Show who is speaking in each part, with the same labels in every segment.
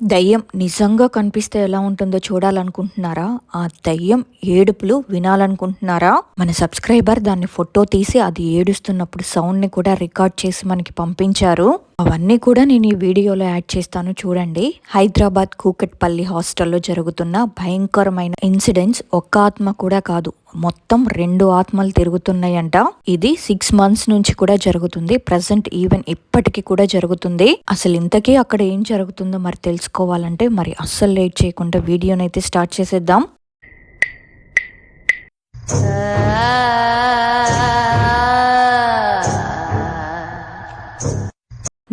Speaker 1: దయ్యం నిజంగా కనిపిస్తే ఎలా ఉంటుందో చూడాలనుకుంటున్నారా? ఆ దయ్యం ఏడుపులు వినాలనుకుంటున్నారా? మన సబ్స్క్రైబర్ దాన్ని ఫోటో తీసి అది ఏడుస్తున్నప్పుడు సౌండ్ని కూడా రికార్డ్ చేసి మనకి పంపించారు. అవన్నీ కూడా నేను ఈ వీడియోలో యాడ్ చేస్తాను చూడండి. హైదరాబాద్ కూకట్పల్లి హాస్టల్లో జరుగుతున్న భయంకరమైన ఇన్సిడెంట్స్ ఒక్క ఆత్మ కూడా కాదు. మొత్తం రెండు ఆత్మలు తిరుగుతున్నాయంట. ఇది సిక్స్ మంత్స్ నుంచి కూడా జరుగుతుంది. ప్రజెంట్ ఈవెన్ ఇప్పటికీ కూడా జరుగుతుంది. అసలు ఇంతకీ అక్కడ ఏం జరుగుతుందో మరి తెలుసు తెలుసుకోవాలంటే మరి అస్సలు లేట్ చేయకుండా వీడియోనైతే స్టార్ట్ చేసేద్దాం.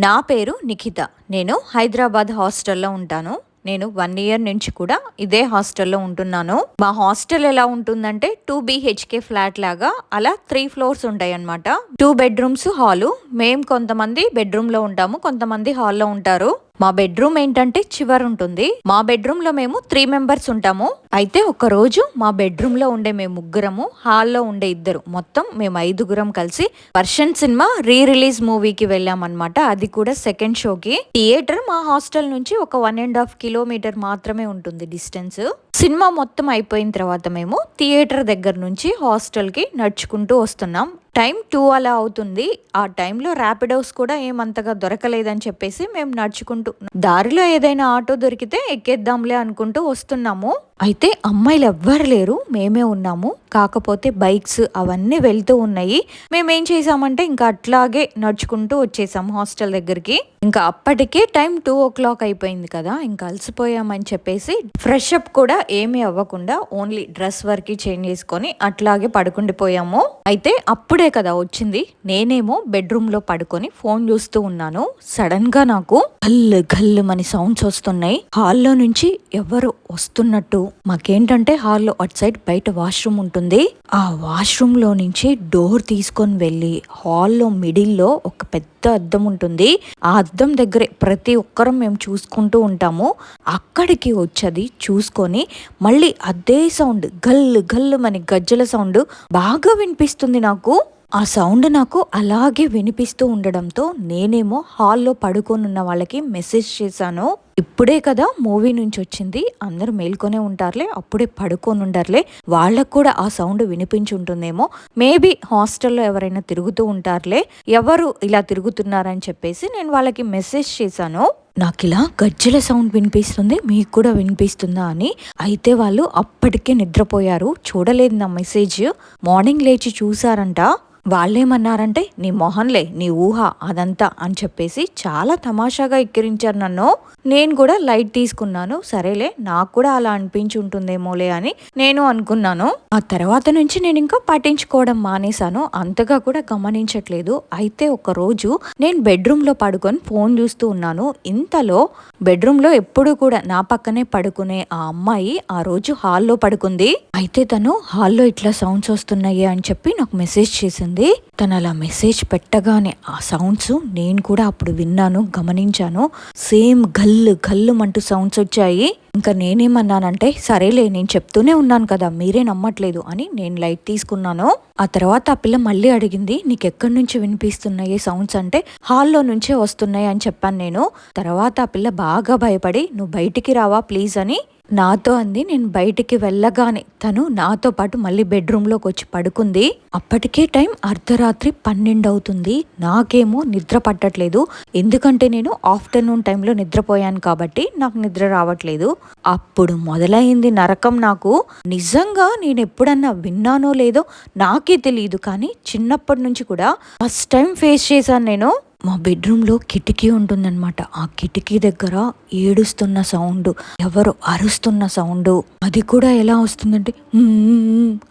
Speaker 1: నా పేరు నిఖిత. నేను హైదరాబాద్ హాస్టల్లో ఉంటాను. నేను వన్ ఇయర్ నుంచి కూడా ఇదే హాస్టల్లో ఉంటున్నాను. మా హాస్టల్ ఎలా ఉంటుందంటే టూ బిహెచ్కే ఫ్లాట్ లాగా అలా త్రీ ఫ్లోర్స్ ఉంటాయి అనమాట టూ బెడ్రూమ్స్ హాలు. మేము కొంతమంది బెడ్రూమ్లో ఉంటాము కొంతమంది హాల్లో ఉంటారు. మా బెడ్రూమ్ ఏంటంటే చివరి ఉంటుంది మా బెడ్రూమ్లో మేము త్రీ మెంబర్స్ ఉంటాము. అయితే ఒక రోజు మా బెడ్రూమ్లో ఉండే మేము ముగ్గురము హాల్లో ఉండే ఇద్దరు. మొత్తం మేము ఐదుగురం కలిసి వర్షన్ సినిమా రీ రిలీజ్ మూవీకి వెళ్ళాం అనమాట అది కూడా సెకండ్ షోకి థియేటర్ మా హాస్టల్ నుంచి ఒక వన్ అండ్ హాఫ్ కిలోమీటర్ మాత్రమే ఉంటుంది డిస్టెన్స్ సినిమా మొత్తం అయిపోయిన తర్వాత మేము థియేటర్ దగ్గర నుంచి హాస్టల్కి నడుచుకుంటూ వస్తున్నాం. టైం టూ అలా అవుతుంది. ఆ టైంలో ర్యాపిడోస్ కూడా ఏమంతగా దొరకలేదని చెప్పేసి మేము నడుచుకుంటూ దారిలో ఏదైనా ఆటో దొరికితే ఎక్కేద్దాంలే అనుకుంటూ వస్తున్నాము. అయితే అమ్మాయిలు ఎవ్వరు లేరు. మేమే ఉన్నాము. కాకపోతే బైక్స్ అవన్నీ వెళ్తూ ఉన్నాయి. మేమేం చేసామంటే ఇంకా అట్లాగే నడుచుకుంటూ వచ్చేసాం హాస్టల్ దగ్గరికి. ఇంకా అప్పటికే టైం టూ ఓ క్లాక్ అయిపోయింది కదా ఇంకా అలసిపోయామని చెప్పేసి ఫ్రెష్ అప్ కూడా ఏమీ అవ్వకుండా ఓన్లీ డ్రెస్ వరకు చేంజ్ చేసుకొని అట్లాగే పడుకుండిపోయాము అయితే అప్పుడే కదా వచ్చింది. నేనేమో బెడ్రూమ్లో పడుకొని ఫోన్ చూస్తూ ఉన్నాను. సడన్గా నాకు గల్లు గల్లు మని సౌండ్స్ వస్తున్నాయి. హాల్లో నుంచి ఎవరు వస్తున్నట్టు మాకేంటంటే హాల్లో అటు సైడ్ బయట వాష్రూమ్ ఉంటుంది. ఆ వాష్రూమ్లో నుంచి డోర్ తీసుకొని వెళ్ళి హాల్లో మిడిల్లో ఒక పెద్ద అద్దం ఉంటుంది. ఆ అద్దం దగ్గరే ప్రతి ఒక్కరం మేము చూసుకుంటూ ఉంటాము. అక్కడికి వచ్చేది చూసుకొని మళ్ళీ అదే సౌండ్ గల్లు గల్లు మని గజ్జల సౌండ్ బాగా వినిపిస్తుంది నాకు. ఆ సౌండ్ నాకు అలాగే వినిపిస్తూ ఉండడంతో నేనేమో హాల్లో పడుకొని ఉన్న వాళ్ళకి మెసేజ్ చేశాను. ఇప్పుడే కదా మూవీ నుంచి వచ్చింది. అందరూ మేల్కొనే ఉంటారులే అప్పుడే పడుకొని ఉండర్లే వాళ్ళకు కూడా ఆ సౌండ్ వినిపించి ఉంటుందేమో. మేబీ హాస్టల్లో ఎవరైనా తిరుగుతూ ఉంటారులే. ఎవరు ఇలా తిరుగుతున్నారని చెప్పేసి నేను వాళ్ళకి మెసేజ్ చేశాను. నాకు ఇలా గజ్జల సౌండ్ వినిపిస్తుంది మీకు కూడా వినిపిస్తుందా అని. అయితే వాళ్ళు అప్పటికే నిద్రపోయారు. చూడలేదు నా మెసేజ్. మార్నింగ్ లేచి చూసారంట వాళ్ళేమన్నారంటే నీ మొహన్లే నీ ఊహ అదంతా అని చెప్పేసి చాలా తమాషాగా ఎక్కిరించారు నన్ను. నేను కూడా లైట్ తీసుకున్నాను. సరేలే నాకు కూడా అలా అనిపించి ఉంటుందేమోలే అని నేను అనుకున్నాను. ఆ తర్వాత నుంచి నేను ఇంకా పట్టించుకోవడం మానేశాను. అంతగా కూడా గమనించట్లేదు. అయితే ఒక రోజు నేను బెడ్రూమ్లో పడుకొని ఫోన్ చూస్తూ ఉన్నాను. ఇంతలో బెడ్రూమ్లో ఎప్పుడు కూడా నా పక్కనే పడుకునే ఆ అమ్మాయి ఆ రోజు హాల్లో పడుకుంది. అయితే తను హాల్లో ఇట్లా సౌండ్స్ వస్తున్నాయి అని చెప్పి నాకు మెసేజ్ చేసింది. తను అలా మెసేజ్ పెట్టగానే ఆ సౌండ్స్ నేను కూడా అప్పుడు విన్నాను గమనించాను. సేమ్ గల్లు గల్లుమంటూ సౌండ్స్ వచ్చాయి. ఇంకా నేనేమన్నానంటే సరేలే నేను చెప్తూనే ఉన్నాను కదా మీరే నమ్మట్లేదు అని నేను లైట్ తీసుకున్నాను. ఆ తర్వాత ఆ పిల్ల మళ్ళీ అడిగింది నీకు ఎక్కడి నుంచి వినిపిస్తున్నాయి సౌండ్స్ అంటే హాల్లో నుంచే వస్తున్నాయి అని చెప్పాను నేను. తర్వాత ఆ పిల్ల బాగా భయపడి నువ్వు బయటికి రావా ప్లీజ్ అని నాతో అంది నేను బయటికి వెళ్ళగానే తను నాతో పాటు మళ్ళీ బెడ్రూమ్లోకి వచ్చి పడుకుంది. అప్పటికే టైం అర్ధరాత్రి పన్నెండు అవుతుంది నాకేమో నిద్ర పట్టట్లేదు. ఎందుకంటే నేను ఆఫ్టర్నూన్ టైంలో నిద్రపోయాను కాబట్టి నాకు నిద్ర రావట్లేదు. అప్పుడు మొదలైంది నరకం నాకు. నిజంగా నేను ఎప్పుడన్నా విన్నానో లేదో నాకే తెలియదు కానీ చిన్నప్పటి నుంచి కూడా ఫస్ట్ టైం ఫేస్ చేశాను నేను. మా బెడ్రూమ్లో కిటికీ ఉంటుందన్నమాట. ఆ కిటికీ దగ్గర ఏడుస్తున్న సౌండ్ ఎవరు అరుస్తున్న సౌండ్ అది కూడా ఎలా వస్తుందంటే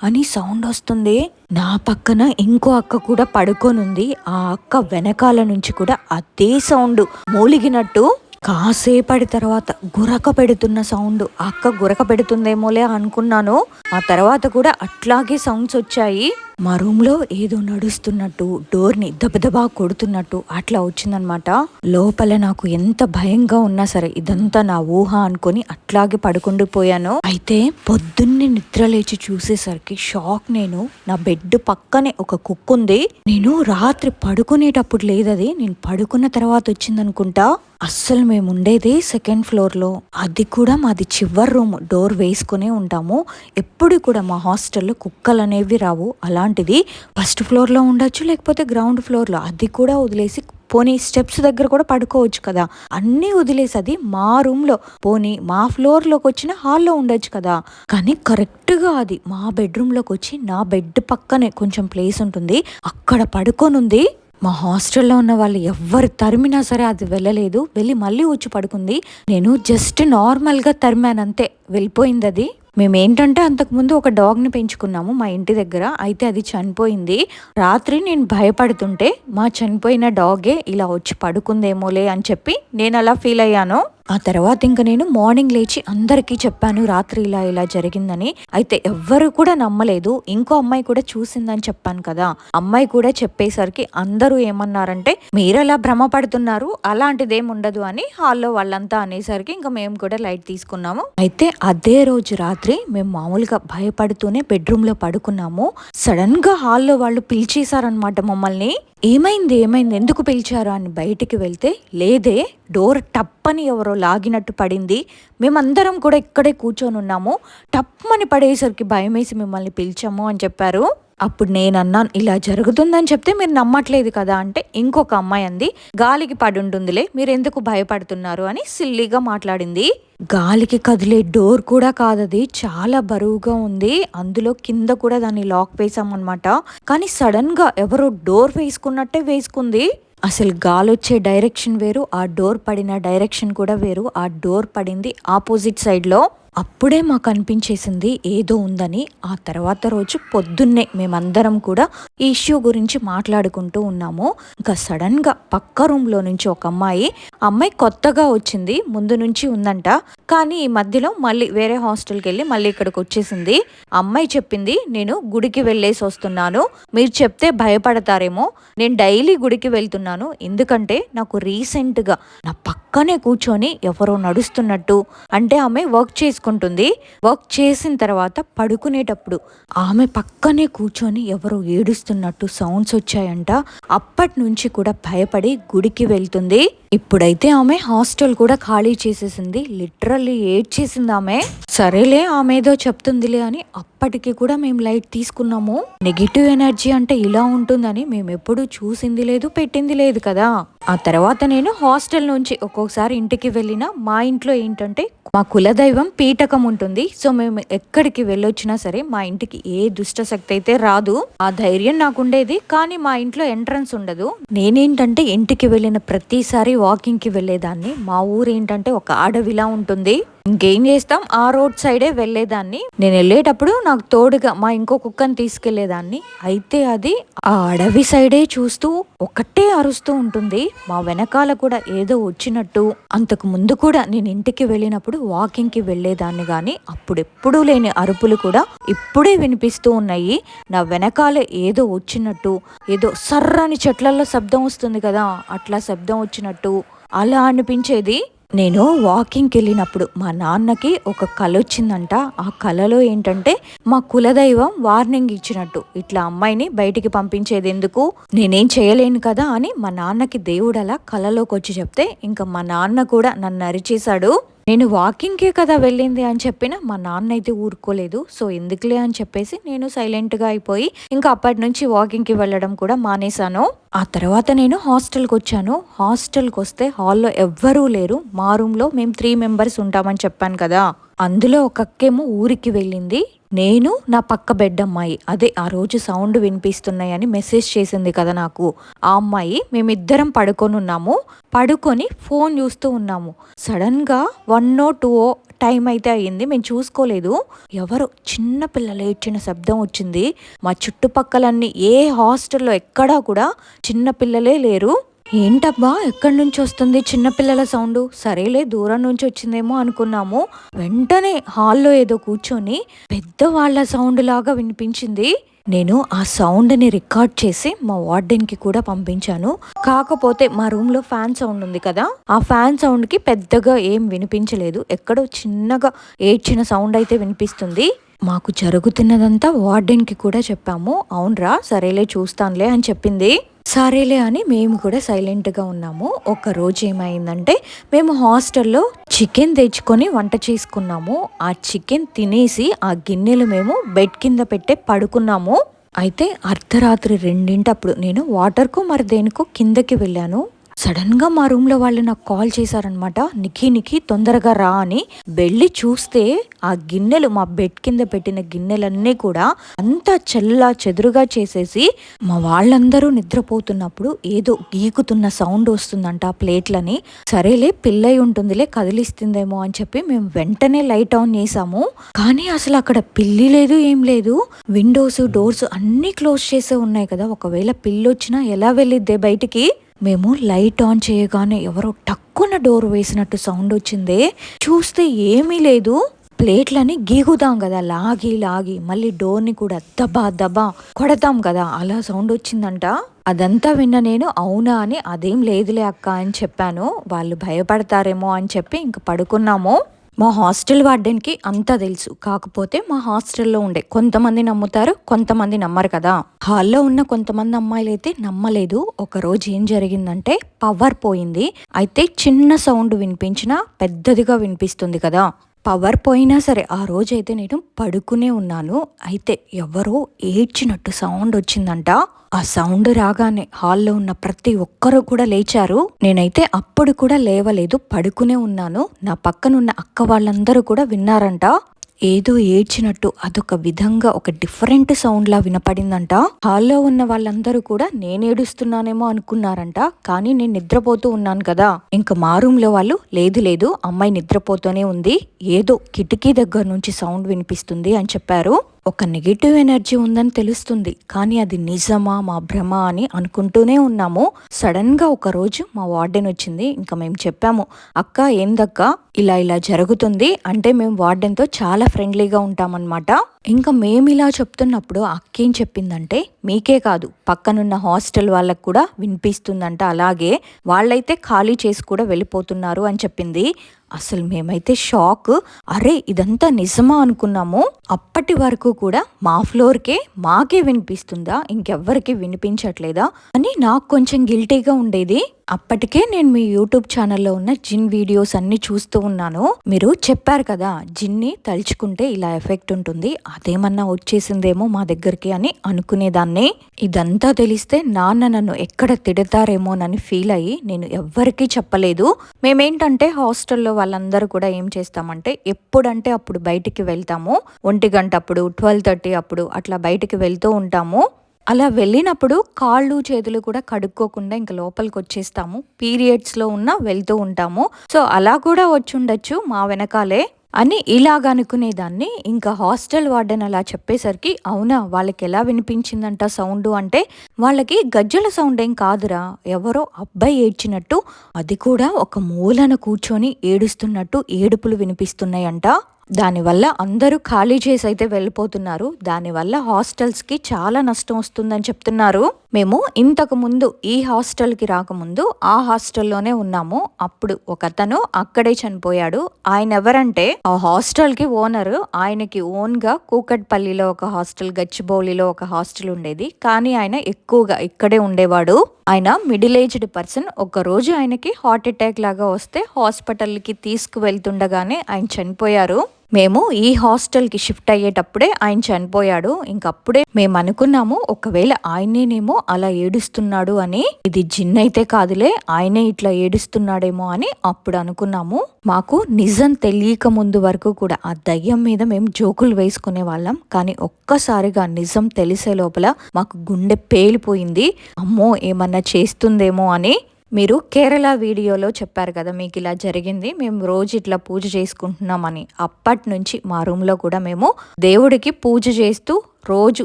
Speaker 1: అని సౌండ్ వస్తుంది. నా పక్కన ఇంకో అక్క కూడా పడుకొని ఉంది ఆ అక్క వెనకాల నుంచి కూడా అదే సౌండ్ మూలిగినట్టు కాసేపటి తర్వాత గురక పెడుతున్న సౌండ్. అక్క గురక పెడుతుందేమోలే అనుకున్నాను. ఆ తర్వాత కూడా అట్లాగే సౌండ్స్ వచ్చాయి. మా రూమ్లో ఏదో నడుస్తున్నట్టు డోర్ని దబదబా కొడుతున్నట్టు అట్లా వచ్చిందనమాట. లోపల నాకు ఎంత భయంగా ఉన్నా సరే ఇదంతా నా ఊహ అనుకొని అట్లాగే పడుకుండిపోయాను అయితే పొద్దున్నే నిద్ర లేచి చూసేసరికి షాక్ నేను. నా బెడ్ పక్కనే ఒక కుక్క ఉంది. నేను రాత్రి పడుకునేటప్పుడు లేదది నేను పడుకున్న తర్వాత వచ్చిందనుకుంటా. అస్సలు మేము ఉండేది సెకండ్ ఫ్లోర్లో. అది కూడా మాది చివరి రూమ్. డోర్ వేసుకునే ఉంటాము. ఎప్పుడు కూడా మా హాస్టల్లో కుక్కలు అనేవి రావు. అలా అలాంటిది ఫస్ట్ ఫ్లోర్లో ఉండొచ్చు లేకపోతే గ్రౌండ్ ఫ్లోర్లో. అది కూడా వదిలేసి పోనీ స్టెప్స్ దగ్గర కూడా పడుకోవచ్చు కదా. అన్నీ వదిలేసి అది మా రూమ్లో పోనీ మా ఫ్లోర్లోకి వచ్చిన హాల్లో ఉండొచ్చు కదా. కానీ కరెక్ట్గా అది మా బెడ్రూమ్లోకి వచ్చి నా బెడ్ పక్కనే కొంచెం ప్లేస్ ఉంటుంది. అక్కడ పడుకొని ఉంది మా హాస్టల్లో ఉన్న వాళ్ళు ఎవ్వరు తరిమినా సరే అది వెళ్ళలేదు. వెళ్ళి మళ్ళీ వచ్చి పడుకుంది. నేను జస్ట్ నార్మల్గా తరిమాను అంతే వెళ్ళిపోయింది అది. మేము ఏంటంటే అంతకుముందు ఒక డాగ్ని పెంచుకున్నాము మా ఇంటి దగ్గర. అయితే అది చనిపోయింది. రాత్రి నేను భయపడుతుంటే మా చనిపోయిన డాగే ఇలా వచ్చి పడుకుందేమోలే అని చెప్పి నేను అలా ఫీల్ అయ్యాను. ఆ తర్వాత ఇంకా నేను మార్నింగ్ లేచి అందరికీ చెప్పాను రాత్రి ఇలా ఇలా జరిగిందని. అయితే ఎవ్వరు కూడా నమ్మలేదు. ఇంకో అమ్మాయి కూడా చూసిందని చెప్పాను కదా. అమ్మాయి కూడా చెప్పేసరికి అందరూ ఏమన్నారంటే మీరెలా భ్రమపడుతున్నారు? అలాంటిదేం ఉండదు అని హాల్లో వాళ్ళంతా అనేసరికి ఇంకా మేము కూడా లైట్ తీసుకున్నాము. అయితే అదే రోజు రాత్రి మేము మామూలుగా భయపడుతూనే బెడ్రూమ్లో పడుకున్నాము. సడన్గా హాల్లో వాళ్ళు పిలిచేశారనమాట మమ్మల్ని. ఏమైంది? ఏమైంది? ఎందుకు పిలిచారు? అని బయటికి వెళ్తే లేదే డోర్ టప్పని ఎవరో లాగినట్టు పడింది. మేమందరం కూడా ఇక్కడే కూర్చొని ఉన్నాము. టప్పని పడేసరికి భయం వేసి మిమ్మల్ని పిలిచాము అని చెప్పారు. అప్పుడు నేను అన్నాను ఇలా జరుగుతుందని చెప్తే మీరు నమ్మట్లేదు కదా అంటే ఇంకొక అమ్మాయి అంది గాలికి పడి ఉంటుందిలే మీరు ఎందుకు భయపడుతున్నారు అని సిల్లీగా మాట్లాడింది. గాలికి కదిలే డోర్ కూడా కాదది చాలా బరువుగా ఉంది. అందులో కింద కూడా దాన్ని లాక్ వేసామన్నమాట కానీ సడన్గా ఎవరో డోర్ వేసుకున్నట్టే వేసుకుంది. అసలు గాలి వచ్చే డైరెక్షన్ వేరు ఆ డోర్ పడిన డైరెక్షన్ కూడా వేరు ఆ డోర్ పడింది ఆపోజిట్ సైడ్లో. అప్పుడే మాకు అనిపించేసింది ఏదో ఉందని. ఆ తర్వాత రోజు పొద్దున్నే మేమందరం కూడా ఈ ఇష్యూ గురించి మాట్లాడుకుంటూ ఉన్నాము. ఇంకా సడన్గా పక్క రూమ్లో నుంచి ఒక అమ్మాయి అమ్మాయి కొత్తగా వచ్చింది ముందు నుంచి ఉందంట. కానీ ఈ మధ్యలో మళ్ళీ వేరే హాస్టల్కి వెళ్ళి మళ్ళీ ఇక్కడికి వచ్చేసింది. అమ్మాయి చెప్పింది నేను గుడికి వెళ్ళేసి వస్తున్నాను. మీరు చెప్తే భయపడతారేమో. నేను డైలీ గుడికి వెళ్తున్నాను. ఎందుకంటే నాకు రీసెంట్గా నా పక్కనే కూర్చొని ఎవరో నడుస్తున్నట్టు. అంటే ఆమె వర్క్ చేసుకుంటుంది. వర్క్ చేసిన తర్వాత పడుకునేటప్పుడు ఆమె పక్కనే కూర్చొని ఎవరో ఏడుస్తున్నట్టు సౌండ్స్ వచ్చాయంట. అప్పటి నుంచి కూడా భయపడి గుడికి వెళ్తుంది. ఇప్పుడైతే ఆమె హాస్టల్ కూడా ఖాళీ చేసేసింది. లిటరల్లీ ఏడ్ చేసింది ఆమె. సరేలే ఆమె ఏదో చెప్తుందిలే అని అప్పటికి కూడా మేము లైట్ తీసుకున్నాము. నెగిటివ్ ఎనర్జీ అంటే ఇలా ఉంటుందని మేము ఎప్పుడు చూసింది లేదు పెట్టింది లేదు కదా. ఆ తర్వాత నేను హాస్టల్ నుంచి ఒక్కొక్కసారి ఇంటికి వెళ్ళిన మా ఇంట్లో ఏంటంటే మా కులదైవం పీఠకం ఉంటుంది. సో మేము ఎక్కడికి వెళ్ళొచ్చినా సరే మా ఇంటికి ఏ దుష్ట శక్తి అయితే రాదు. ఆ ధైర్యం నాకు ఉండేది. కానీ మా ఇంట్లో ఎంట్రన్స్ ఉండదు. నేనేంటంటే ఇంటికి వెళ్ళిన ప్రతిసారి వాకింగ్కి వెళ్ళేదాన్ని. మా ఊరు ఏంటంటే ఒక అడవిలా ఉంటుంది. ఇంకేం చేస్తాం. ఆ రోడ్ సైడే వెళ్ళేదాన్ని. నేను వెళ్ళేటప్పుడు నాకు తోడుగా మా ఇంకో కుక్కని తీసుకెళ్ళేదాన్ని అయితే అది ఆ అడవి సైడే చూస్తూ ఒకటే అరుస్తూ ఉంటుంది. మా వెనకాల కూడా ఏదో వచ్చినట్టు. అంతకు ముందు కూడా నేను ఇంటికి వెళ్ళినప్పుడు వాకింగ్కి వెళ్ళేదాన్ని గాని అప్పుడెప్పుడూ లేని అరుపులు కూడా ఇప్పుడే వినిపిస్తూ ఉన్నాయి. నా వెనకాల ఏదో వచ్చినట్టు. ఏదో సర్రని చెట్లలో శబ్దం వస్తుంది కదా అట్లా శబ్దం వచ్చినట్టు. అలా అనిపించేది. నేను వాకింగ్కి వెళ్ళినప్పుడు మా నాన్నకి ఒక కళ వచ్చిందంట. ఆ కళలో ఏంటంటే మా కులదైవం వార్నింగ్ ఇచ్చినట్టు. ఇట్లా అమ్మాయిని బయటికి పంపించేది ఎందుకు? నేనేం చేయలేను కదా అని మా నాన్నకి దేవుడు అలా కళలోకి వచ్చి చెప్తే ఇంకా మా నాన్న కూడా నన్ను అరిచేశాడు. నేను వాకింగ్కే కదా వెళ్ళింది అని చెప్పిన మా నాన్న అయితే ఊరుకోలేదు. సో ఎందుకులే అని చెప్పేసి నేను సైలెంట్గా అయిపోయి ఇంకా అప్పటి నుంచి వాకింగ్కి వెళ్ళడం కూడా మానేశాను. ఆ తర్వాత నేను హాస్టల్కి వచ్చాను. హాస్టల్కి వస్తే హాల్లో ఎవ్వరూ లేరు. మా రూమ్లో మేము త్రీ మెంబర్స్ ఉంటామని చెప్పాను కదా. అందులో ఒకక్కేమో ఊరికి వెళ్ళింది. నేను నా పక్క బెడ్ అమ్మాయి అదే ఆ రోజు సౌండ్ వినిపిస్తున్నాయని మెసేజ్ చేసింది కదా నాకు. ఆ అమ్మాయి మేమిద్దరం పడుకొని ఉన్నాము. పడుకొని ఫోన్ చూస్తూ ఉన్నాము. సడన్గా one O two O time అయితే అయ్యింది. మేము చూసుకోలేదు. ఎవరు చిన్న పిల్లలు ఏడ్చిన శబ్దం వచ్చింది. మా చుట్టుపక్కలన్నీ ఏ హాస్టల్లో ఎక్కడా కూడా చిన్న పిల్లలే లేరు. ఏంటబ్బా ఎక్కడి నుంచి వస్తుంది చిన్నపిల్లల సౌండ్? సరేలే దూరం నుంచి వచ్చిందేమో అనుకున్నాము. వెంటనే హాల్లో ఏదో కూర్చొని పెద్దవాళ్ళ సౌండ్ లాగా వినిపించింది. నేను ఆ సౌండ్ని రికార్డ్ చేసి మా వార్డెన్కి కూడా పంపించాను. కాకపోతే మా రూమ్లో ఫ్యాన్ సౌండ్ ఉంది కదా ఆ ఫ్యాన్ సౌండ్కి పెద్దగా ఏం వినిపించలేదు. ఎక్కడో చిన్నగా ఏడ్చిన సౌండ్ అయితే వినిపిస్తుంది. మాకు జరుగుతున్నదంతా వార్డెన్కి కూడా చెప్పాము. అవునరా సరేలే చూస్తానులే అని చెప్పింది. సరేలే అని మేము కూడా సైలెంట్గా ఉన్నాము. ఒక రోజు ఏమైందంటే మేము హాస్టల్లో చికెన్ తెచ్చుకొని వంట చేసుకున్నాము. ఆ చికెన్ తినేసి ఆ గిన్నెలు మేము బెడ్ కింద పెట్టే పడుకున్నాము. అయితే అర్ధరాత్రి రెండింటప్పుడు నేను వాటర్కు మరి దేనికో కిందకి వెళ్ళాను. సడన్గా మా రూమ్లో వాళ్ళు నాకు కాల్ చేశారనమాట నిఖి నిఖి తొందరగా రా అని. వెళ్ళి చూస్తే ఆ గిన్నెలు మా బెడ్ కింద పెట్టిన గిన్నెలన్నీ కూడా అంతా చెల్లా చెదురుగా చేసేసి మా వాళ్ళందరూ నిద్రపోతున్నప్పుడు ఏదో గీకుతున్న సౌండ్ వస్తుందంట ఆ ప్లేట్లని. సరేలే పిల్లై ఉంటుందిలే కదిలిస్తుందేమో అని చెప్పి మేము వెంటనే లైట్ ఆన్ చేసాము. కానీ అసలు అక్కడ పిల్లి లేదు ఏం లేదు. విండోస్ డోర్స్ అన్నీ క్లోజ్ చేసే ఉన్నాయి కదా. ఒకవేళ పిల్లి వచ్చినా ఎలా వెళ్ళిద్దే బయటికి? మేము లైట్ ఆన్ చేయగానే ఎవరో టక్కున డోర్ వేసినట్టు సౌండ్ వచ్చింది. చూస్తే ఏమీ లేదు. ప్లేట్లని గీగుదాం కదా. లాగి లాగి మళ్ళీ డోర్ని కూడా దబా దబా కొడతాం కదా. అలా సౌండ్ వచ్చిందంట. అదంతా విన్న నేను అవునా అని అదేం లేదులే అక్క అని చెప్పాను. వాళ్ళు భయపడతారేమో అని చెప్పి ఇంక పడుకున్నాము. మా హాస్టల్ వార్డెన్కి అంతా తెలుసు. కాకపోతే మా హాస్టల్లో ఉండే కొంతమంది నమ్ముతారు కొంతమంది నమ్మరు కదా. హాల్లో ఉన్న కొంతమంది అమ్మాయిలు అయితే నమ్మలేదు. ఒకరోజు ఏం జరిగిందంటే పవర్ పోయింది. అయితే చిన్న సౌండ్ వినిపించినా పెద్దదిగా వినిపిస్తుంది కదా. పవర్ పోయినా సరే ఆ రోజైతే నేను పడుకునే ఉన్నాను. అయితే ఎవరో ఏడ్చినట్టు సౌండ్ వచ్చిందంట. ఆ సౌండ్ రాగానే హాల్లో ఉన్న ప్రతి ఒక్కరు కూడా లేచారు. నేనైతే అప్పుడు కూడా లేవలేదు పడుకునే ఉన్నాను. నా పక్కనున్న అక్క వాళ్ళందరూ కూడా విన్నారంట. ఏదో ఏడ్చినట్టు అదొక విధంగా ఒక డిఫరెంట్ సౌండ్ లా వినపడిందంట. హాల్లో ఉన్న వాళ్ళందరూ కూడా నేనేడుస్తున్నానేమో అనుకున్నారంట. కానీ నేను నిద్రపోతూ ఉన్నాను కదా. ఇంకా మా వాళ్ళు లేదు లేదు అమ్మాయి నిద్రపోతూనే ఉంది. ఏదో కిటికీ దగ్గర నుంచి సౌండ్ వినిపిస్తుంది అని చెప్పారు. ఒక నెగిటివ్ ఎనర్జీ ఉందని తెలుస్తుంది. కానీ అది నిజమా మా భ్రమ అని అనుకుంటూనే ఉన్నాము. సడన్గా ఒకరోజు ఒక రోజు మా వార్డెన్ వచ్చింది. ఇంకా మేము చెప్పాము అక్క ఏందక్క? ఇలా ఇలా జరుగుతుంది. అంటే మేము వార్డెన్తో చాలా ఫ్రెండ్లీగా ఉంటామన్నమాట. ఇంకా మేము ఇలా చెప్తున్నప్పుడు అక్కేం చెప్పిందంటే మీకే కాదు పక్కనున్న హాస్టల్ వాళ్ళకు కూడా వినిపిస్తుందంట అలాగే వాళ్ళైతే ఖాళీ చేసి కూడా వెళ్ళిపోతున్నారు అని చెప్పింది. అసలు మేమైతే షాక్. అరే ఇదంతా నిజమా అనుకున్నాము. అప్పటి వరకు కూడా మా ఫ్లోర్కే మాకే వినిపిస్తుందా? ఇంకెవ్వరికి వినిపించట్లేదా? అని నాకు కొంచెం గిల్టీగా ఉండేది. అప్పటికే నేను మీ యూట్యూబ్ ఛానల్లో ఉన్న జిన్ వీడియోస్ అన్ని చూస్తూ ఉన్నాను. మీరు చెప్పారు కదా జిన్ని తలుచుకుంటే ఇలా ఎఫెక్ట్ ఉంటుంది అదేమన్నా వచ్చేసిందేమో మా దగ్గరికి అని అనుకునేదాన్ని. ఇదంతా తెలిస్తే నాన్న నన్ను ఎక్కడ తిడతారేమోనని ఫీల్ అయ్యి నేను ఎవ్వరికీ చెప్పలేదు. మేమేంటంటే హాస్టల్లో వాళ్ళందరూ కూడా ఏం చేస్తామంటే ఎప్పుడంటే అప్పుడు బయటికి వెళ్తాము. ఒంటి గంట అప్పుడు ట్వెల్వ్ థర్టీ అప్పుడు అట్లా బయటికి వెళ్తూ ఉంటాము. అలా వెళ్ళినప్పుడు కాళ్ళు చేతులు కూడా కడుక్కోకుండా ఇంకా లోపలికి వచ్చేస్తాము పీరియడ్స్లో ఉన్న వెళ్తూ ఉంటాము. సో అలా కూడా వచ్చి ఉండొచ్చు మా వెనకాలే అని ఇలాగ అనుకునేదాన్ని. ఇంకా హాస్టల్ వార్డెన్ అలా చెప్పేసరికి అవునా వాళ్ళకి ఎలా వినిపించిందంట సౌండ్ అంటే వాళ్ళకి గజ్జల సౌండ్ ఏం కాదురా. ఎవరో అబ్బాయి ఏడ్చినట్టు అది కూడా ఒక మూలన కూర్చొని ఏడుస్తున్నట్టు ఏడుపులు వినిపిస్తున్నాయంట. దానివల్ల అందరూ ఖాళీ చేసి అయితే వెళ్ళిపోతున్నారు. దానివల్ల హాస్టల్స్కి చాలా నష్టం వస్తుందని చెప్తున్నారు. మేము ఇంతకు ముందు ఈ హాస్టల్కి రాకముందు ఆ హాస్టల్లోనే ఉన్నాము. అప్పుడు ఒకతను అక్కడే చనిపోయాడు. ఆయన ఎవరంటే ఆ హాస్టల్కి ఓనర్ ఆయనకి ఓన్గా కూకట్పల్లిలో ఒక హాస్టల్ గచ్చిబౌలిలో ఒక హాస్టల్ ఉండేది. కానీ ఆయన ఎక్కువగా ఇక్కడే ఉండేవాడు. ఆయన మిడిల్ ఏజ్డ్ పర్సన్. ఒక రోజు ఆయనకి హార్ట్ అటాక్ లాగా వస్తే హాస్పిటల్కి తీసుకువెళ్తుండగానే ఆయన చనిపోయారు. మేము ఈ హాస్టల్కి షిఫ్ట్ అయ్యేటప్పుడే ఆయన చనిపోయాడు. ఇంకప్పుడే మేము అనుకున్నాము ఒకవేళ ఆయనేనేమో అలా ఏడుస్తున్నాడు అని. ఇది జిన్ అయితే కాదులే ఆయనే ఇట్లా ఏడుస్తున్నాడేమో అని అప్పుడు అనుకున్నాము. మాకు నిజం తెలియక ముందు వరకు కూడా ఆ దయ్యం మీద మేము జోకులు వేసుకునే వాళ్ళం. కానీ ఒక్కసారిగా నిజం తెలిసే లోపల మాకు గుండె పేలిపోయింది. అమ్మో ఏమన్నా చేస్తుందేమో అని. మీరు కేరళ వీడియోలో చెప్పారు కదా మీకు ఇలా జరిగింది మేము రోజు ఇట్లా పూజ చేసుకుంటున్నామని. అప్పటి నుంచి మా రూమ్లో కూడా మేము దేవుడికి పూజ చేస్తూ రోజు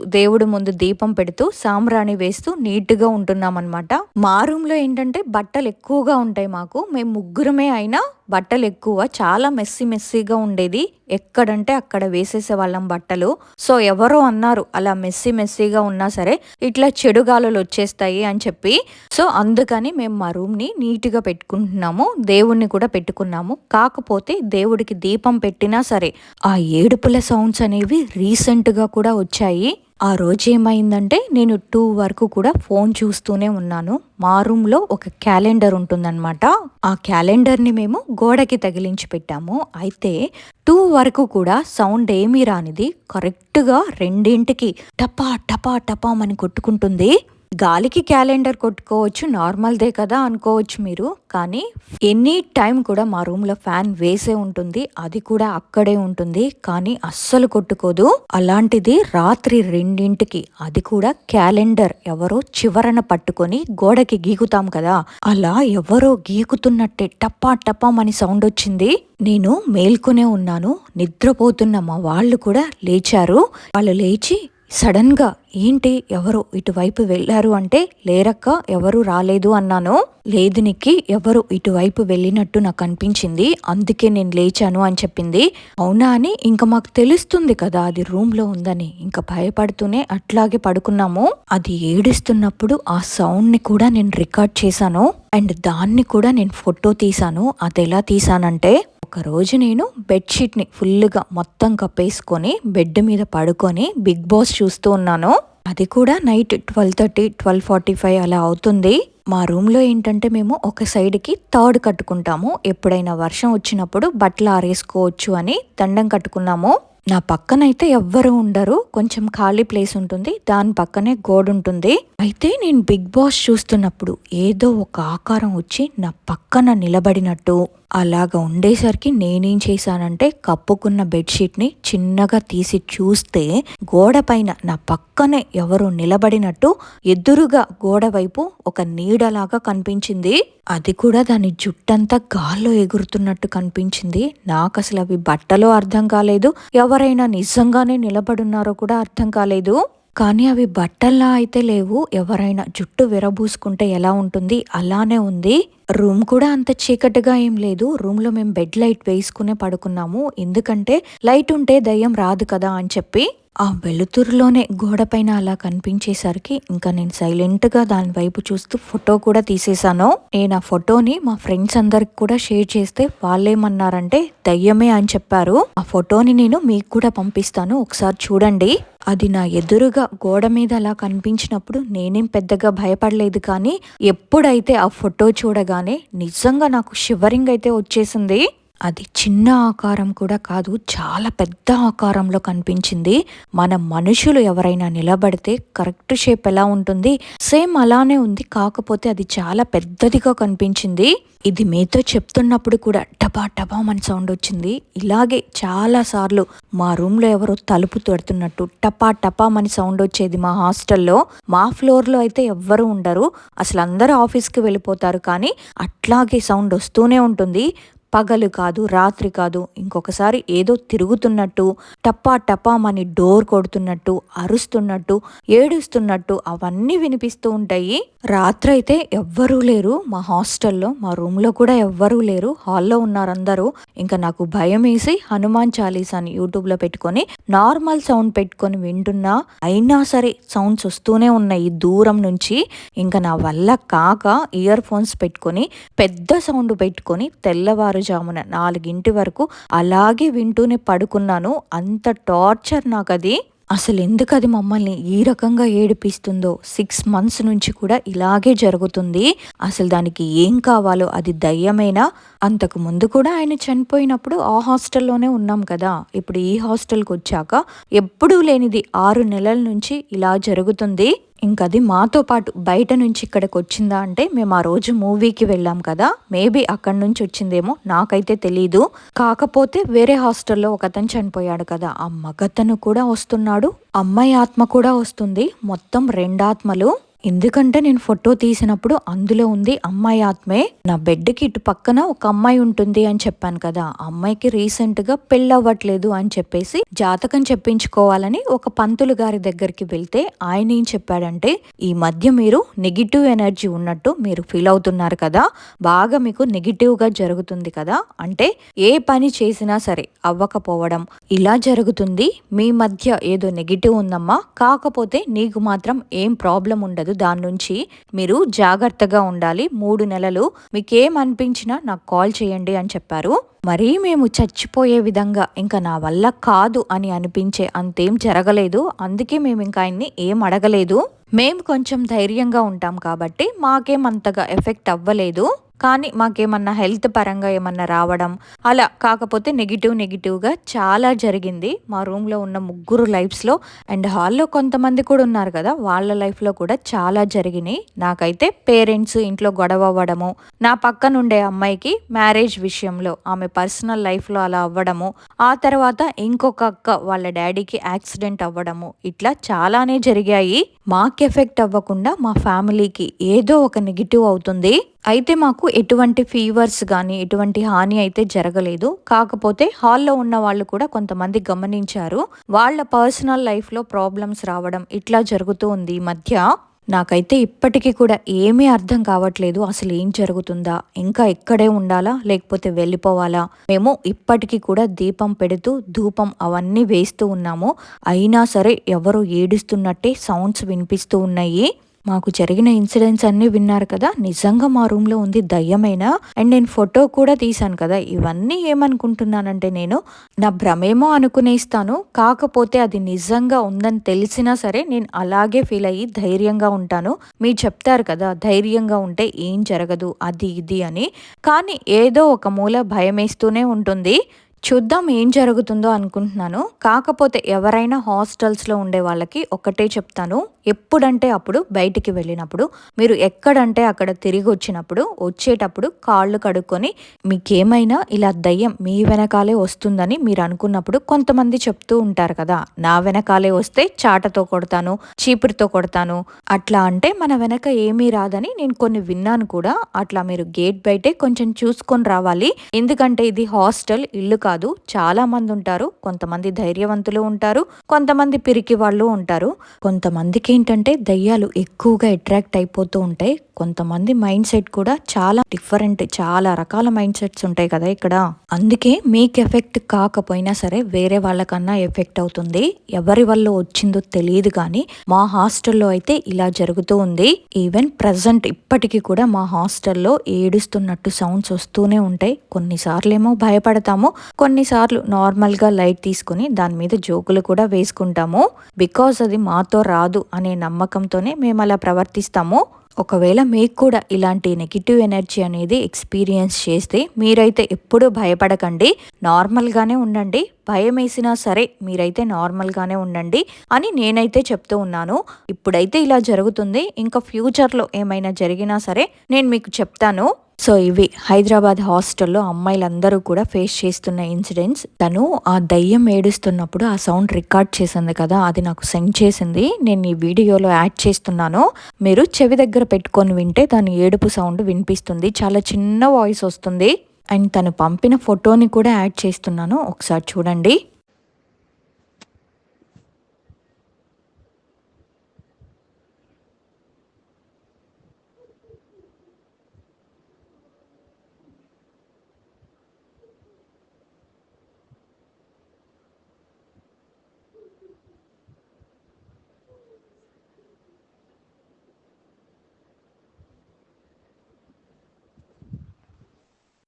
Speaker 1: దేవుడి ముందు దీపం పెడుతూ సాంబ్రాణి వేస్తూ నీట్గా ఉంటున్నామన్నమాట. మా రూమ్లో ఏంటంటే బట్టలు ఎక్కువగా ఉంటాయి మాకు. మేము ముగ్గురమే అయినా బట్టలు ఎక్కువ చాలా మెస్సీ మెస్సీగా ఉండేది. ఎక్కడంటే అక్కడ వేసేసే వాళ్ళం బట్టలు. సో ఎవరో అన్నారు అలా మెస్సీ మెస్సీగా ఉన్నా సరే ఇట్లా చెడు గాలులు వచ్చేస్తాయి అని చెప్పి. సో అందుకని మేము మా రూమ్ని నీట్గా పెట్టుకుంటున్నాము దేవుణ్ణి కూడా పెట్టుకున్నాము. కాకపోతే దేవుడికి దీపం పెట్టినా సరే ఆ ఏడుపుల సౌండ్స్ అనేవి రీసెంట్గా కూడా వచ్చాయి. ఆ రోజు ఏమైందంటే నేను టూ వరకు కూడా ఫోన్ చూస్తూనే ఉన్నాను. మా రూమ్లో ఒక క్యాలెండర్ ఉంటుందన్నమాట. ఆ క్యాలెండర్ని మేము గోడకి తగిలించి పెట్టాము. అయితే టూ వరకు కూడా సౌండ్ ఏమీ రానిది. కరెక్ట్గా రెండింటికి టపా టపా టపా అని కొట్టుకుంటుంది. గాలికి క్యాలెండర్ కొట్టుకోవచ్చు నార్మల్దే కదా అనుకోవచ్చు మీరు. కానీ ఎనీ టైం కూడా మా రూమ్లో ఫ్యాన్ వేసే ఉంటుంది అది కూడా అక్కడే ఉంటుంది. కానీ అస్సలు కొట్టుకోదు. అలాంటిది రాత్రి రెండింటికి అది కూడా క్యాలెండర్. ఎవరో చివరన పట్టుకొని గోడకి గీకుతాం కదా. అలా ఎవరో గీకుతున్నట్టే టప్పా టపాం అని సౌండ్ వచ్చింది. నేను మేల్కొనే ఉన్నాను. నిద్రపోతున్న మా వాళ్ళు కూడా లేచారు. వాళ్ళు లేచి సడన్గా ఏంటి ఎవరు ఇటువైపు వెళ్ళారు అంటే లేరక్క ఎవరు రాలేదు అన్నాను లేదు నిక్కి ఎవరు ఇటువైపు వెళ్ళినట్టు నాకు అనిపించింది అందుకే నేను లేచాను అని చెప్పింది. అవునా అని ఇంకా మాకు తెలుస్తుంది కదా అది రూమ్లో ఉందని. ఇంకా భయపడుతూనే అట్లాగే పడుకున్నాము. అది ఏడుస్తున్నప్పుడు ఆ సౌండ్ని కూడా నేను రికార్డ్ చేశాను. అండ్ దాన్ని కూడా నేను ఫోటో తీశాను. అది ఎలా తీసానంటే ఒక రోజు నేను బెడ్షీట్ని ఫుల్గా మొత్తం కప్పేసుకొని బెడ్ మీద పడుకొని బిగ్ బాస్ చూస్తూ ఉన్నాను. అది కూడా night twelve thirty twelve forty five అలా అవుతుంది. మా రూమ్లో ఏంటంటే మేము ఒక సైడ్కి థర్డ్ కట్టుకుంటాము. ఎప్పుడైనా వర్షం వచ్చినప్పుడు బట్టలు ఆరేసుకోవచ్చు అని దండం కట్టుకున్నాము. నా పక్కనైతే ఎవ్వరు ఉండరు. కొంచెం ఖాళీ ప్లేస్ ఉంటుంది. దాని పక్కనే గోడ ఉంటుంది. అయితే నేను బిగ్ బాస్ చూస్తున్నప్పుడు ఏదో ఒక ఆకారం వచ్చి నా పక్కన నిలబడినట్టు. అలాగా ఉండేసరికి నేనేం చేశానంటే కప్పుకున్న బెడ్షీట్ని చిన్నగా తీసి చూస్తే గోడ పైన నా పక్కనే ఎవరు నిలబడినట్టు ఎదురుగా గోడ వైపు ఒక నీడలాగా కనిపించింది. అది కూడా దాని జుట్టంతా గాల్లో ఎగురుతున్నట్టు కనిపించింది. నాకు అసలు అవి బట్టలో అర్థం కాలేదు. ఎవరైనా నిజంగానే నిలబడున్నారో కూడా అర్థం కాలేదు. కానీ అవి బట్టల్లా అయితే లేవు. ఎవరైనా జుట్టు విరబూసుకుంటే ఎలా ఉంటుంది? అలానే ఉంది. రూమ్ కూడా అంత చీకటిగా ఏం లేదు. రూమ్లో మేము బెడ్ లైట్ వేసుకునే పడుకున్నాము. ఎందుకంటే లైట్ ఉంటే దయ్యం రాదు కదా అని చెప్పి ఆ వెలుతురులోనే గోడ పైన అలా కనిపించేసరికి ఇంకా నేను సైలెంట్గా దాని వైపు చూస్తూ ఫోటో కూడా తీసేశాను. నేను ఆ ఫోటోని మా ఫ్రెండ్స్ అందరికి కూడా షేర్ చేస్తే వాళ్ళేమన్నారంటే దయ్యమే అని చెప్పారు. ఆ ఫోటోని నేను మీకు కూడా పంపిస్తాను. ఒకసారి చూడండి. అది నా ఎదురుగా గోడ మీద అలా కనిపించినప్పుడు నేనేం పెద్దగా భయపడలేదు కానీ ఎప్పుడైతే ఆ ఫోటో చూడగానే నిజంగా నాకు షివరింగ్ అయితే వచ్చేసింది. అది చిన్న ఆకారం కూడా కాదు చాలా పెద్ద ఆకారంలో కనిపించింది. మన మనుషులు ఎవరైనా నిలబడితే కరెక్ట్ షేప్ ఎలా ఉంటుంది? సేమ్ అలానే ఉంది కాకపోతే అది చాలా పెద్దదిగా కనిపించింది. ఇది మీతో చెప్తున్నప్పుడు కూడా టబా టబా అని సౌండ్ వచ్చింది. ఇలాగే చాలా సార్లు మా రూమ్లో ఎవరో తలుపు తొడుతున్నట్టు టపా టపా అని సౌండ్ వచ్చేది మా హాస్టల్లో. మా ఫ్లోర్లో అయితే ఎవ్వరు ఉండరు. అసలు అందరూ ఆఫీస్కి వెళ్ళిపోతారు కానీ అట్లాగే సౌండ్ వస్తూనే ఉంటుంది. పగలు కాదు రాత్రి కాదు ఇంకొకసారి ఏదో తిరుగుతున్నట్టు టప్పా టపామని డోర్ కొడుతున్నట్టు అరుస్తున్నట్టు ఏడుస్తున్నట్టు అవన్నీ వినిపిస్తూ ఉంటాయి. రాత్రి అయితే ఎవ్వరూ లేరు. మా హాస్టల్లో మా రూమ్లో కూడా ఎవ్వరూ లేరు. హాల్లో ఉన్నారందరూ. ఇంకా నాకు భయం వేసి హనుమాన్ చాలీసాని యూట్యూబ్లో పెట్టుకొని నార్మల్ సౌండ్ పెట్టుకొని వింటున్నా అయినా సరే సౌండ్స్ వస్తూనే ఉన్నాయి దూరం నుంచి. ఇంకా నా వల్ల కాక ఇయర్ ఫోన్స్ పెట్టుకొని పెద్ద సౌండ్ పెట్టుకొని తెల్లవారు తెల్లవారుజామున నాలుగింటి వరకు అలాగే వింటూనే పడుకున్నాను. అంత టార్చర్ నాకు అది అసలు ఎందుకు అది మమ్మల్ని ఈ రకంగా ఏడిపిస్తుందో? సిక్స్ మంత్స్ నుంచి కూడా ఇలాగే జరుగుతుంది. అసలు దానికి ఏం కావాలో అది దయ్యమైనా? అంతకు ముందు కూడా ఆయన చనిపోయినప్పుడు ఆ హాస్టల్లోనే ఉన్నాం కదా. ఇప్పుడు ఈ హాస్టల్కి వచ్చాక ఎప్పుడూ లేనిది ఆరు నెలల నుంచి ఇలా జరుగుతుంది. ఇంకది మాతో పాటు బయట నుంచి ఇక్కడికి వచ్చిందా అంటే మేము ఆ రోజు మూవీకి వెళ్ళాం కదా. మేబీ అక్కడి నుంచి వచ్చిందేమో నాకైతే తెలీదు. కాకపోతే వేరే హాస్టల్లో ఒక అతను చనిపోయాడు కదా. ఆ మగతను కూడా వస్తున్నాడు. అమ్మాయి ఆత్మ కూడా వస్తుంది. మొత్తం రెండాత్మలు ఎందుకంటే నేను ఫోటో తీసినప్పుడు అందులో ఉంది అమ్మాయి ఆత్మే. నా బెడ్కి ఇటు పక్కన ఒక అమ్మాయి ఉంటుంది అని చెప్పాను కదా. ఆ అమ్మాయికి రీసెంట్గా పెళ్ళవ్వట్లేదు అని చెప్పేసి జాతకం చెప్పించుకోవాలని ఒక పంతులు గారి దగ్గరికి వెళ్తే ఆయన ఏం చెప్పాడంటే ఈ మధ్య మీరు నెగిటివ్ ఎనర్జీ ఉన్నట్టు మీరు ఫీల్ అవుతున్నారు కదా. బాగా మీకు నెగిటివ్గా జరుగుతుంది కదా. అంటే ఏ పని చేసినా సరే అవ్వకపోవడం. ఇలా జరుగుతుంది. మీ మధ్య ఏదో నెగిటివ్ ఉందమ్మా. కాకపోతే నీకు మాత్రం ఏం ప్రాబ్లం ఉండదు. దాని నుంచి మీరు జాగ్రత్తగా ఉండాలి. మూడు నెలలు మీకేమనిపించినా నాకు కాల్ చేయండి అని చెప్పారు. మరీ మేము చచ్చిపోయే విధంగా ఇంకా నా వల్ల కాదు అని అనిపించే అంతేం జరగలేదు. అందుకే మేము ఇంకా ఆయన్ని ఏం అడగలేదు. మేము కొంచెం ధైర్యంగా ఉంటాం కాబట్టి మాకేం అంతగా ఎఫెక్ట్ అవ్వలేదు. కానీ మాకేమన్నా హెల్త్ పరంగా ఏమన్నా రావడం అలా కాకపోతే నెగిటివ్ నెగిటివ్గా చాలా జరిగింది. మా రూమ్లో ఉన్న ముగ్గురు లైఫ్స్లో అండ్ హాల్లో కొంతమంది కూడా ఉన్నారు కదా వాళ్ళ లైఫ్లో కూడా చాలా జరిగినాయి. నాకైతే పేరెంట్స్ ఇంట్లో గొడవ అవ్వడము నా పక్కన ఉండే అమ్మాయికి మ్యారేజ్ విషయంలో ఆమె పర్సనల్ లైఫ్లో అలా అవ్వడము ఆ తర్వాత ఇంకొక అక్క వాళ్ళ డాడీకి యాక్సిడెంట్ అవ్వడము ఇట్లా చాలానే జరిగాయి. మాకు ఎఫెక్ట్ అవ్వకుండా మా ఫ్యామిలీకి ఏదో ఒక నెగిటివ్ అవుతుంది. అయితే మాకు ఎటువంటి ఫీవర్స్ కానీ ఎటువంటి హాని అయితే జరగలేదు. కాకపోతే హాల్లో ఉన్న వాళ్ళు కూడా కొంతమంది గమనించారు. వాళ్ళ పర్సనల్ లైఫ్లో ప్రాబ్లమ్స్ రావడం ఇట్లా జరుగుతూ ఉంది ఈ మధ్య. నాకైతే ఇప్పటికీ కూడా ఏమీ అర్థం కావట్లేదు. అసలు ఏం జరుగుతుందా? ఇంకా ఇక్కడే ఉండాలా? లేకపోతే వెళ్ళిపోవాలా? మేము ఇప్పటికీ కూడా దీపం పెడుతూ ధూపం అవన్నీ వేస్తూ ఉన్నాము. అయినా సరే ఎవరు ఏడుస్తున్నట్టే సౌండ్స్ వినిపిస్తూ ఉన్నాయి. మాకు జరిగిన ఇన్సిడెంట్స్ అన్నీ విన్నారు కదా. నిజంగా మా రూమ్లో ఉంది దయ్యమైనా? అండ్ నేను ఫోటో కూడా తీశాను కదా. ఇవన్నీ ఏమనుకుంటున్నానంటే నేను నా భ్రమేమో అనుకునేస్తాను కాకపోతే అది నిజంగా ఉందని తెలిసినా సరే నేను అలాగే ఫీల్ అయ్యి ధైర్యంగా ఉంటాను. మీరు చెప్తారు కదా ధైర్యంగా ఉంటే ఏం జరగదు అది ఇది అని. కానీ ఏదో ఒక మూల భయమేస్తూనే ఉంటుంది. చూద్దాం ఏం జరుగుతుందో అనుకుంటున్నాను. కాకపోతే ఎవరైనా హాస్టల్స్లో ఉండే వాళ్ళకి ఒకటే చెప్తాను. ఎప్పుడంటే అప్పుడు బయటికి వెళ్ళినప్పుడు మీరు ఎక్కడంటే అక్కడ తిరిగి వచ్చినప్పుడు వచ్చేటప్పుడు కాళ్ళు కడుక్కొని మీకేమైనా ఇలా దయ్యం మీ వెనకాలే వస్తుందని మీరు అనుకున్నప్పుడు కొంతమంది చెప్తూ ఉంటారు కదా నా వెనకాలే వస్తే చాటతో కొడతాను చీపురుతో కొడతాను అట్లా అంటే మన వెనక ఏమీ రాదని నేను కొన్ని విన్నాను కూడా అట్లా మీరు గేట్ బయటే కొంచెం చూసుకొని రావాలి. ఎందుకంటే ఇది హాస్టల్ ఇల్లు కాదు చాలా మంది ఉంటారు కొంతమంది ధైర్యవంతులు ఉంటారు కొంతమంది పిరికి వాళ్ళు ఉంటారు కొంతమందికి ఏంటంటే దయ్యాలు ఎక్కువగా అట్రాక్ట్ అయిపోతూ ఉంటాయి. కొంతమంది మైండ్ సెట్ కూడా చాలా డిఫరెంట్ చాలా రకాల మైండ్ సెట్స్ ఉంటాయి కదా ఇక్కడ. అందుకే మీకు ఎఫెక్ట్ కాకపోయినా సరే వేరే వాళ్ళకన్నా ఎఫెక్ట్ అవుతుంది. ఎవరి వల్ల వచ్చిందో తెలియదు కానీ మా హాస్టల్లో అయితే ఇలా జరుగుతూ ఉంది. ఈవెన్ ప్రజెంట్ ఇప్పటికీ కూడా మా హాస్టల్లో ఏడుస్తున్నట్టు సౌండ్స్ వస్తూనే ఉంటాయి. కొన్నిసార్లు ఏమో భయపడతాము కొన్నిసార్లు నార్మల్గా లైట్ తీసుకుని దాని మీద జోకులు కూడా వేసుకుంటాము. బికాస్ అది మాతో రాదు అని నమ్మకంతోనే మేము అలా ప్రవర్తిస్తాము. ఒకవేళ మీకు కూడా ఇలాంటి నెగిటివ్ ఎనర్జీ అనేది ఎక్స్పీరియన్స్ చేస్తే మీరైతే ఎప్పుడూ భయపడకండి. నార్మల్గానే ఉండండి. భయం వేసినా సరే మీరైతే నార్మల్గానే ఉండండి అని నేనైతే చెప్తూ ఉన్నాను. ఇప్పుడైతే ఇలా జరుగుతుంది. ఇంకా ఫ్యూచర్లో ఏమైనా జరిగినా సరే నేను మీకు చెప్తాను. సో ఇవి హైదరాబాద్ హాస్టల్లో అమ్మాయిలందరూ కూడా ఫేస్ చేస్తున్న ఇన్సిడెంట్స్. తను ఆ దయ్యం ఏడుస్తున్నప్పుడు ఆ సౌండ్ రికార్డ్ చేసింది కదా అది నాకు సెండ్ చేసింది. నేను ఈ వీడియోలో యాడ్ చేస్తున్నాను. మీరు చెవి దగ్గర పెట్టుకొని వింటే దాని ఏడుపు సౌండ్ వినిపిస్తుంది. చాలా చిన్న వాయిస్ వస్తుంది. అండ్ తను పంపిన ఫోటోని కూడా యాడ్ చేస్తున్నాను. ఒకసారి చూడండి.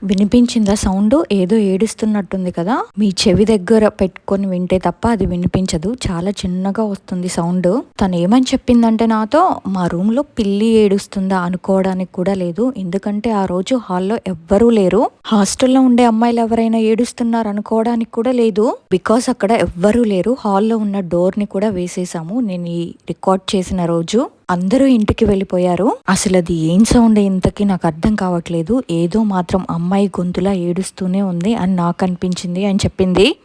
Speaker 1: వినిపించిందా సౌండ్? ఏదో ఏడుస్తున్నట్టుంది కదా. మీ చెవి దగ్గర పెట్టుకొని వింటే తప్ప అది వినిపించదు. చాలా చిన్నగా వస్తుంది సౌండ్. తను ఏమని చెప్పిందంటే నాతో మా రూమ్లో పిల్లి ఏడుస్తుందా? అనుకోవడానికి కూడా లేదు. ఎందుకంటే ఆ రోజు హాల్లో ఎవ్వరూ లేరు. హాస్టల్లో ఉండే అమ్మాయిలు ఎవరైనా ఏడుస్తున్నారు అనుకోవడానికి కూడా లేదు. బికాస్ అక్కడ ఎవ్వరూ లేరు. హాల్లో ఉన్న డోర్ని కూడా వేసేసాము. నేను ఈ రికార్డ్ చేసిన రోజు. అందరూ ఇంటికి వెళ్ళిపోయారు. అసలు అది ఏం సౌండ్ ఇంతకీ నాకు అర్థం కావట్లేదు. ఏదో మాత్రం అమ్మాయి గొంతులా ఏడుస్తూనే ఉంది అని నాకు అనిపించింది అని చెప్పింది.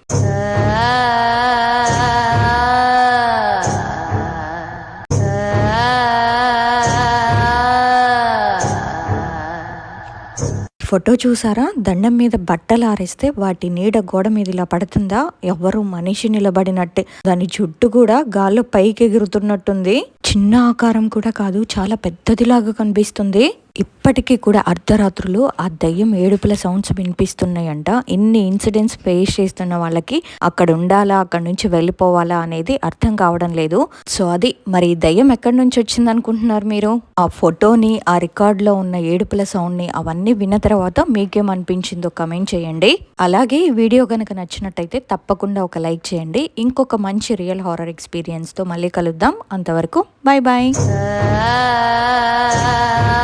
Speaker 1: ఫోటో చూసారా? దండం మీద బట్టలు ఆరేస్తే వాటి నీడ గోడ మీద ఇలా పడుతుందా? ఎవరు మనిషి నిలబడినట్టే. దాని జుట్టు కూడా గాల్లో పైకి ఎగురుతున్నట్టుంది చిన్న ఆకారం కూడా కాదు చాలా పెద్దదిలాగా కనిపిస్తుంది. ఇప్పటికీ కూడా అర్ధరాత్రులు ఆ దయ్యం ఏడుపుల సౌండ్స్ వినిపిస్తున్నాయంట. ఇన్ని ఇన్సిడెంట్స్ ఫేస్ చేస్తున్న వాళ్ళకి అక్కడ ఉండాలా అక్కడ నుంచి వెళ్ళిపోవాలా అనేది అర్థం కావడం లేదు. సో అది మరి దయ్యం ఎక్కడి నుంచి వచ్చింది అనుకుంటున్నారు మీరు? ఆ ఫోటోని ఆ రికార్డ్లో ఉన్న ఏడుపుల సౌండ్ని అవన్నీ విన్న తర్వాత మీకేమనిపించిందో కమెంట్ చేయండి. అలాగే ఈ వీడియో కనుక నచ్చినట్టయితే తప్పకుండా ఒక లైక్ చేయండి. ఇంకొక మంచి రియల్ హారర్ ఎక్స్పీరియన్స్తో మళ్ళీ కలుద్దాం. అంతవరకు బాయ్ బాయ్
Speaker 2: ah.